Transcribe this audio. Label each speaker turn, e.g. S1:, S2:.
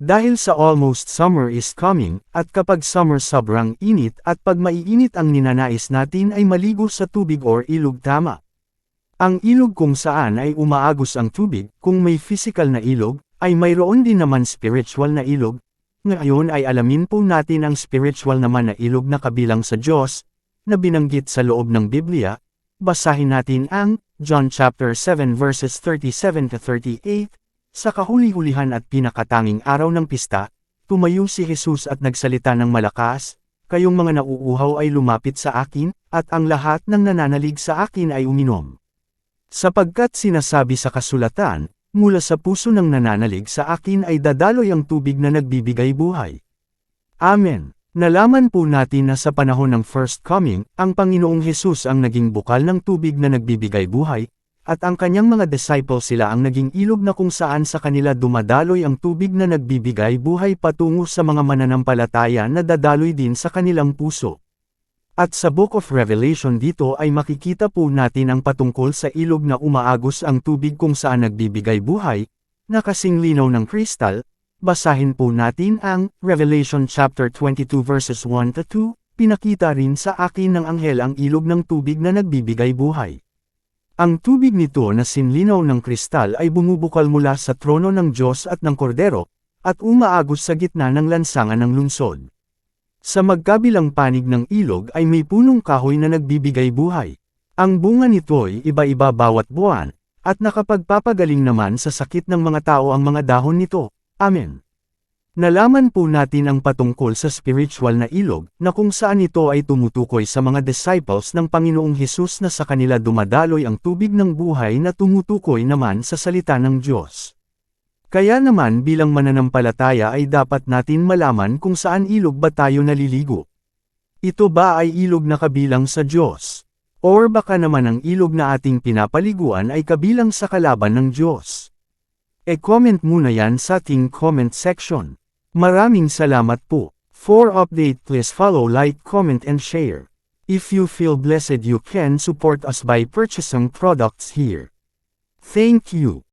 S1: Dahil sa almost summer is coming, at kapag summer sobrang init at pag maiinit ang ninanais natin ay maligo sa tubig or ilog tama. Ang ilog kung saan ay umaagos ang tubig, kung may physical na ilog, ay mayroon din naman spiritual na ilog. Ngayon ay alamin po natin ang spiritual naman na ilog na kabilang sa Diyos, na binanggit sa loob ng Biblia. Basahin natin ang John chapter 7 verses 37 to 38. Sa kahuli-hulihan at pinakatanging araw ng pista, tumayo si Jesus at nagsalita ng malakas, Kayong mga nauuhaw ay lumapit sa akin, at ang lahat ng nananalig sa akin ay uminom. Sapagkat sinasabi sa kasulatan, mula sa puso ng nananalig sa akin ay dadaloy ang tubig na nagbibigay buhay. Amen. Nalaman po natin na sa panahon ng First Coming, ang Panginoong Hesus ang naging bukal ng tubig na nagbibigay buhay, at ang kanyang mga disciples sila ang naging ilog na kung saan sa kanila dumadaloy ang tubig na nagbibigay buhay patungo sa mga mananampalataya na dadaloy din sa kanilang puso. At sa Book of Revelation dito ay makikita po natin ang patungkol sa ilog na umaagos ang tubig kung saan nagbibigay buhay, na kasing linaw ng kristal, basahin po natin ang Revelation chapter 22 verses 1 to 2, pinakita rin sa akin ng anghel ang ilog ng tubig na nagbibigay buhay. Ang tubig nito na sinlinaw ng kristal ay bumubukal mula sa trono ng Diyos at ng Kordero, at umaagos sa gitna ng lansangan ng lungsod. Sa magkabilang panig ng ilog ay may punong kahoy na nagbibigay buhay. Ang bunga nito ay iba-iba bawat buwan, at nakapagpapagaling naman sa sakit ng mga tao ang mga dahon nito. Amen. Nalaman po natin ang patungkol sa spiritual na ilog, na kung saan ito ay tumutukoy sa mga disciples ng Panginoong Hesus na sa kanila dumadaloy ang tubig ng buhay na tumutukoy naman sa salita ng Diyos. Kaya naman bilang mananampalataya ay dapat natin malaman kung saan ilog ba tayo naliligo. Ito ba ay ilog na kabilang sa Diyos? Or baka naman ang ilog na ating pinapaliguan ay kabilang sa kalaban ng Diyos? E-comment muna yan sa ating comment section. Maraming salamat po. For update please follow like comment and share. If you feel blessed you can support us by purchasing products here. Thank you.